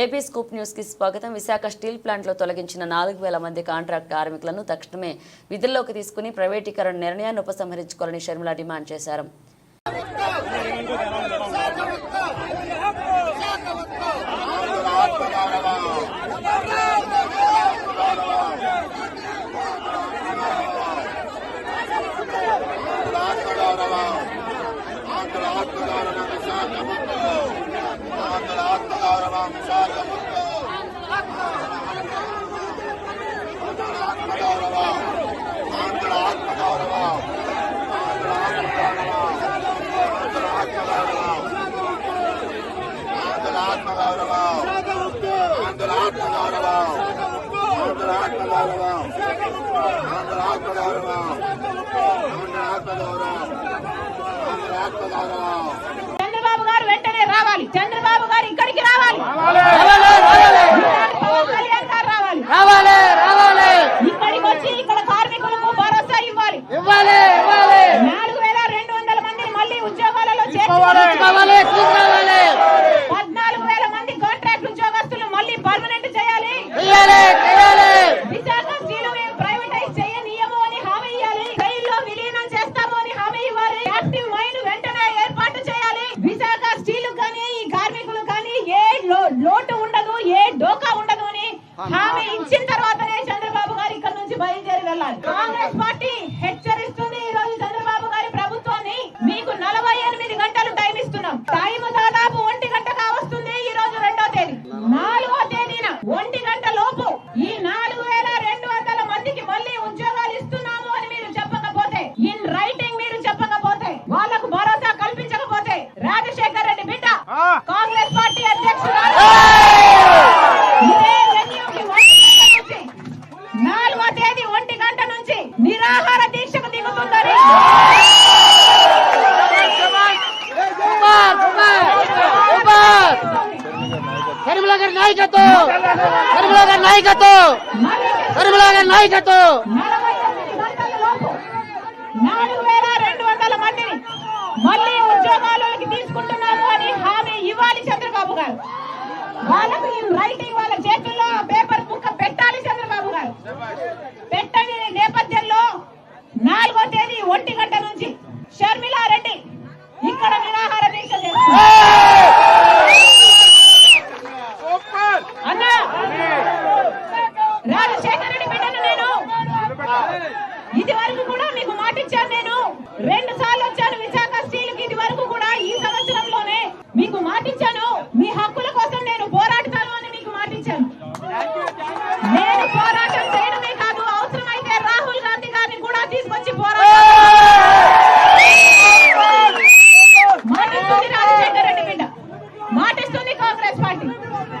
AP scoop న్యూస్కి స్వాగతం. Visakha steel ప్లాంట్లో తొలగించిన నాలుగు వేల మంది కాంట్రాక్ట్ కార్మికులను తక్షణమే విధుల్లోకి తీసుకుని ప్రైవేటీకరణ నిర్ణయాన్ని ఉపసంహరించుకోవాలని షర్మిల డిమాండ్ చేశారు. చంద్రబాబు గారు వెంటనే రావాలి. చంద్రబాబు గారు ఇక్కడికి రావాలి. పవన్ కళ్యాణ్ గారు రావాలి. రావాలి రావాలి. ఇక్కడికి వచ్చి ఇక్కడ కార్మికులకు భరోసా ఇవ్వాలి. ఇవ్వాలి ఇవ్వాలి నాలుగు వేల రెండు వందల మంది మళ్ళీ ఉద్యోగాలలో కావాలి చేర్చుకోవాలి తీసుకోవాలి పద్నాలుగు వేల మంది కాంట్రాక్ట్ ఉద్యోగస్తులు మళ్ళీ పర్మనెంట్ చేయాలి చేయాలి చేయాలి విశాఖ స్టీలు మేము ప్రైవేటైజ్ చేయనీయము అని హామీ ఇవ్వాలి రైల్లో విలీనం చేస్తాము అని హామీ ఇవ్వాలి యాక్టివ్ మైన్ వెంటనే ఏర్పాటు చేయాలి విశాఖ స్టీలు కానీ ఈ కార్మికులు కానీ ఏ లో- లోటు ఉండదు ఏ డోకా ఉండదు అని హామీ. ఇచ్చిన తర్వాతనే చంద్రబాబు గారు ఇక్కడ నుంచి బయలుదేరి వెళ్ళాలి. కాంగ్రెస్ పార్టీ హెచ్చరిస్తుంది ఈ రోజు చంద్రబాబు గారి ప్రభుత్వాన్ని. మీకు నలభై ఎనిమిది గంటలు టైం ఇస్తున్నాం. టైం నాయకత్వం! కరీంనగర్ గారి నాయకత్వం! కరీంనగర్ నాయకత్వం హామీ ఇవ్వాలి చేతుల్లో పేపర్ ముక్క పెట్టాలి చంద్రబాబు గారు. పెట్టని నేపథ్యంలో నాలుగో తేదీ ఒంటి గంట